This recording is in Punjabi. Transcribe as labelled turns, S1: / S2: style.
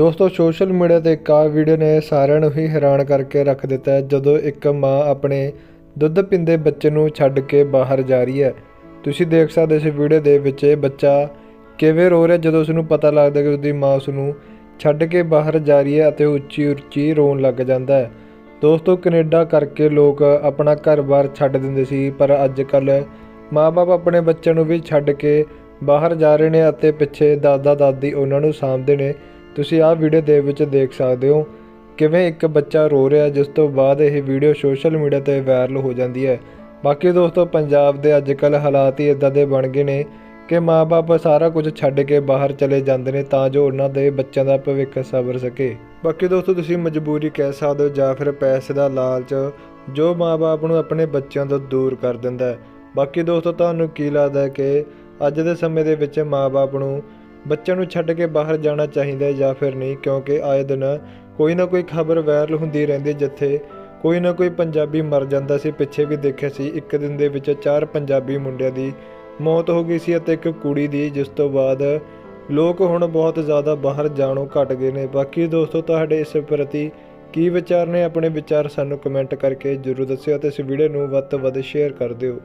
S1: ਦੋਸਤੋ, ਸੋਸ਼ਲ ਮੀਡੀਆ ਤੇ ਇੱਕ ਆ ਵੀਡੀਓ ਨੇ ਸਾਰਿਆਂ ਨੂੰ ਹੀ ਹੈਰਾਨ ਕਰਕੇ ਰੱਖ ਦਿੱਤਾ ਹੈ, ਜਦੋਂ ਇੱਕ ਮਾਂ ਆਪਣੇ ਦੁੱਧ ਪਿੰਦੇ ਬੱਚੇ ਨੂੰ ਛੱਡ ਕੇ ਬਾਹਰ ਜਾ ਰਹੀ ਹੈ। ਤੁਸੀਂ ਦੇਖ ਸਕਦੇ ਇਸ ਵੀਡੀਓ ਦੇ ਵਿੱਚ ਇਹ ਬੱਚਾ ਕਿਵੇਂ ਰੋ ਰਿਹਾ, ਜਦੋਂ ਉਸ ਨੂੰ ਪਤਾ ਲੱਗਦਾ ਕਿ ਉਸਦੀ ਮਾਂ ਉਸ ਨੂੰ ਛੱਡ ਕੇ ਬਾਹਰ ਜਾ ਰਹੀ ਹੈ ਅਤੇ ਉੱਚੀ ਉੱਚੀ ਰੋਣ ਲੱਗ ਜਾਂਦਾ ਹੈ। ਦੋਸਤੋ, ਕੈਨੇਡਾ ਕਰਕੇ ਲੋਕ ਆਪਣਾ ਘਰ-ਬਾਰ ਛੱਡ ਦਿੰਦੇ ਸੀ, ਪਰ ਅੱਜ ਕੱਲ ਮਾਪੇ ਆਪਣੇ ਬੱਚਿਆਂ ਨੂੰ ਵੀ ਛੱਡ ਕੇ ਬਾਹਰ ਜਾ ਰਹੇ ਨੇ ਅਤੇ ਪਿੱਛੇ ਦਾਦਾ ਦਾਦੀ ਉਹਨਾਂ ਨੂੰ ਸਾਂਭਦੇ ਨੇ। ਤੁਸੀਂ ਆਹ ਵੀਡੀਓ ਦੇ ਵਿੱਚ ਦੇਖ ਸਕਦੇ ਹੋ ਕਿਵੇਂ ਇੱਕ ਬੱਚਾ ਰੋ ਰਿਹਾ ਜਿਸ ਤੋਂ ਬਾਅਦ ਇਹ ਵੀਡੀਓ ਸੋਸ਼ਲ ਮੀਡੀਆ ਤੇ ਵਾਇਰਲ ਹੋ ਜਾਂਦੀ ਹੈ। ਬਾਕੀ ਦੋਸਤੋ, ਪੰਜਾਬ ਦੇ ਅੱਜ ਕੱਲ ਹਾਲਾਤ ਹੀ ਇਦਾਂ ਦੇ ਬਣ ਗਏ ਨੇ ਕਿ ਮਾਪੇ ਸਾਰਾ ਕੁਝ ਛੱਡ ਕੇ ਬਾਹਰ ਚਲੇ ਜਾਂਦੇ ਨੇ ਤਾਂ ਜੋ ਉਹਨਾਂ ਦੇ ਬੱਚਿਆਂ ਦਾ ਭਵਿੱਖ ਸਵਰ ਸਕੇ। ਬਾਕੀ ਦੋਸਤੋ, ਤੁਸੀਂ ਮਜਬੂਰੀ ਕਹਿ ਸਕਦੇ ਹੋ ਜਾਂ ਫਿਰ ਪੈਸੇ ਦਾ ਲਾਲਚ ਜੋ ਮਾਪੇ ਨੂੰ ਆਪਣੇ ਬੱਚਿਆਂ ਤੋਂ ਦੂਰ ਕਰ ਦਿੰਦਾ ਹੈ। ਬਾਕੀ ਦੋਸਤੋ, ਤੁਹਾਨੂੰ ਕੀ ਲੱਗਦਾ ਹੈ ਕਿ ਅੱਜ ਦੇ ਸਮੇਂ ਦੇ ਵਿੱਚ ਮਾਪੇ ਨੂੰ ਬੱਚਿਆਂ ਨੂੰ ਛੱਡ ਕੇ ਬਾਹਰ ਜਾਣਾ ਚਾਹੀਦਾ ਹੈ ਜਾਂ ਫਿਰ ਨਹੀਂ, ਕਿਉਂਕਿ ਆਏ ਦਿਨ ਕੋਈ ਨਾ ਕੋਈ ਖਬਰ ਵਾਇਰਲ ਹੁੰਦੀ ਰਹਿੰਦੀ ਜਿੱਥੇ ਕੋਈ ਨਾ ਕੋਈ ਪੰਜਾਬੀ ਮਰ ਜਾਂਦਾ ਸੀ। ਪਿੱਛੇ ਵੀ ਦੇਖਿਆ ਸੀ, ਇੱਕ ਦਿਨ ਦੇ ਵਿੱਚ ਚਾਰ ਪੰਜਾਬੀ ਮੁੰਡਿਆਂ ਦੀ ਮੌਤ ਹੋ ਗਈ ਸੀ ਅਤੇ ਇੱਕ ਕੁੜੀ ਦੀ, ਜਿਸ ਤੋਂ ਬਾਅਦ ਲੋਕ ਹੁਣ ਬਹੁਤ ਜ਼ਿਆਦਾ ਬਾਹਰ ਜਾਣੋਂ ਘਟ ਗਏ ਨੇ। ਬਾਕੀ ਦੋਸਤੋ, ਤੁਹਾਡੇ ਇਸ ਪ੍ਰਤੀ ਕੀ ਵਿਚਾਰ ਨੇ? ਆਪਣੇ ਵਿਚਾਰ ਸਾਨੂੰ ਕਮੈਂਟ ਕਰਕੇ ਜਰੂਰ ਦੱਸਿਓ ਅਤੇ ਇਸ ਵੀਡੀਓ ਨੂੰ ਵੱਧ ਤੋਂ ਵੱਧ ਸ਼ੇਅਰ ਕਰ ਦਿਓ।